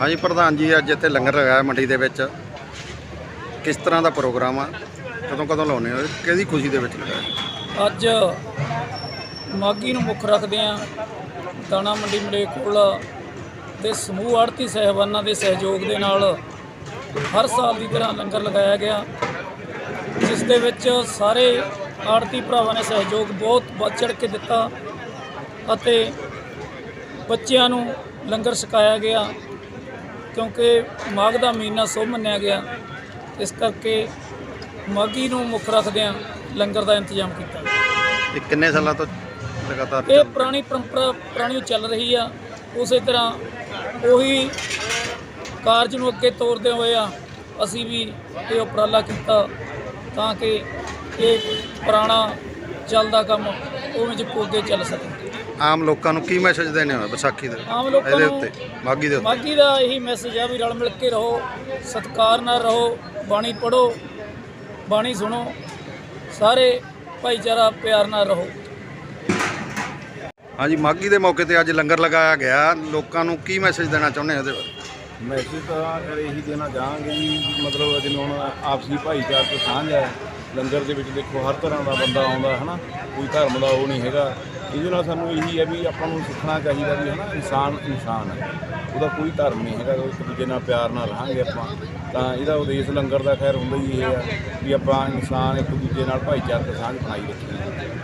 ਹਾਂਜੀ, ਪ੍ਰਧਾਨ ਜੀ, ਅੱਜ ਇੱਥੇ ਲੰਗਰ ਲਗਾਇਆ ਮੰਡੀ ਦੇ ਵਿੱਚ। ਕਿਸ ਤਰ੍ਹਾਂ ਦਾ ਪ੍ਰੋਗਰਾਮ ਆ? ਕਦੋਂ ਕਦੋਂ ਲਾਉਨੇ ਹੋ? ਕਿਹਦੀ ਖੁਸ਼ੀ ਦੇ ਵਿੱਚ ਲਗਾਇਆ? ਅੱਜ ਮਾਗੀ ਨੂੰ ਮੁੱਖ ਰੱਖਦੇ ਆ ਦਾਣਾ ਮੰਡੀ ਮਲੇਕੋਲਾ ਦੇ ਸਮੂਹ ਆੜਤੀ ਸਹਿਬਾਨਾਂ ਦੇ ਸਹਿਯੋਗ ਦੇ ਨਾਲ ਹਰ ਸਾਲ ਦੀ ਤਰ੍ਹਾਂ ਲੰਗਰ ਲਗਾਇਆ ਗਿਆ ਜਿਸ ਦੇ ਵਿੱਚ ਸਾਰੇ ਆੜਤੀ ਭਰਾਵਾਂ ਨੇ ਸਹਿਯੋਗ ਬਹੁਤ ਵੱਧ ਚੜ੍ਹ ਕੇ ਦਿੱਤਾ ਅਤੇ ਬੱਚਿਆਂ ਨੂੰ ਲੰਗਰ ਛਕਾਇਆ ਗਿਆ ਕਿਉਂਕਿ ਮਾਘ ਦਾ ਮਹੀਨਾ ਸੁਭ ਮੰਨਿਆ ਗਿਆ। ਇਸ ਕਰਕੇ ਮਾਗੀ ਨੂੰ ਮੁੱਖ ਰੱਖਦਿਆਂ ਲੰਗਰ ਦਾ ਇੰਤਜ਼ਾਮ ਕੀਤਾ ਇਹ ਕਿੰਨੇ ਸਾਲਾਂ ਤੋਂ ਲਗਾਤਾਰ ਇਹ ਪੁਰਾਣੀ ਪਰੰਪਰਾ ਪੁਰਾਣੀ ਚੱਲ ਰਹੀ ਆ ਉਸੇ ਤਰ੍ਹਾਂ ਉਹੀ ਕਾਰਜ ਨੂੰ ਅੱਗੇ ਤੋਰਦੇ ਹੋਏ ਆ ਅਸੀਂ ਵੀ ਇਹ ਉਪਰਾਲਾ ਕੀਤਾ ਤਾਂ ਕਿ ਇਹ ਪੁਰਾਣਾ ਚੱਲਦਾ ਕੰਮ ਉਹ ਵਿੱਚ ਅੱਗੇ ਚੱਲ ਸਕੇ। ਆਮ ਲੋਕਾਂ ਨੂੰ ਕੀ ਮੈਸੇਜ ਦੇਣੇ ਹੋ ਵਿਸਾਖੀ ਦੇ? ਆਮ ਲੋਕਾਂ ਇਹਦੇ ਨੂੰ ਉੱਤੇ ਮਾਗੀ ਦੇ ਉੱਤੇ। ਮਾਗੀ ਦਾ ਇਹੀ ਮੈਸੇਜ ਆ ਵੀ ਰਲ ਮਿਲ ਕੇ ਰਹੋ ਸਤਿਕਾਰ ਨਾਲ ਰਹੋ ਬਾਣੀ ਪੜੋ ਬਾਣੀ ਸੁਣੋ ਸਾਰੇ ਭਾਈਚਾਰਾ ਪਿਆਰ ਨਾਲ ਰਹੋ। ਹਾਂਜੀ ਮਾਗੀ ਦੇ ਮੌਕੇ ਤੇ ਅੱਜ ਲੰਗਰ ਲਗਾਇਆ ਗਿਆ। ਲੋਕਾਂ ਨੂੰ ਕੀ ਮੈਸੇਜ ਦੇਣਾ ਚਾਹੁੰਦੇ ਹੋ ਇਹਦੇ ਬਾਰੇ? ਮੈਸੇਜ ਤਾਂ ਇਹੀ ਦੇਣਾ ਚਾਹਾਂਗੇ ਜੀ, ਮਤਲਬ ਜਿਵੇਂ ਹੁਣ ਆਪਸੀ ਭਾਈਚਾਰਕ ਸਾਂਝ ਹੈ, ਲੰਗਰ ਦੇ ਵਿੱਚ ਦੇਖੋ ਹਰ ਤਰ੍ਹਾਂ ਦਾ ਬੰਦਾ ਆਉਂਦਾ ਹੈ ਨਾ ਕੋਈ ਧਰਮ ਦਾ ਉਹ ਨਹੀਂ ਹੈਗਾ। ਇਹਦੇ ਨਾਲ ਸਾਨੂੰ ਇਹੀ ਹੈ ਵੀ ਆਪਾਂ ਨੂੰ ਸਿੱਖਣਾ ਚਾਹੀਦਾ ਵੀ ਹੈ ਨਾ ਇਨਸਾਨ ਇਨਸਾਨ ਹੈ। ਉਹਦਾ ਕੋਈ ਧਰਮ ਨਹੀਂ ਹੈਗਾ ਇੱਕ ਦੂਜੇ ਨਾਲ ਪਿਆਰ ਨਾਲ ਰਹਾਂਗੇ ਆਪਾਂ। ਤਾਂ ਇਹਦਾ ਉਦੇਸ਼ ਲੰਗਰ ਦਾ ਖੈਰ ਹੁੰਦਾ ਹੀ ਇਹ ਹੈ ਵੀ ਆਪਾਂ ਇਨਸਾਨ ਇੱਕ ਦੂਜੇ ਨਾਲ ਭਾਈਚਾਰਕ ਸਾਂਝ ਬਣਾਈ ਰੱਖੀਏ।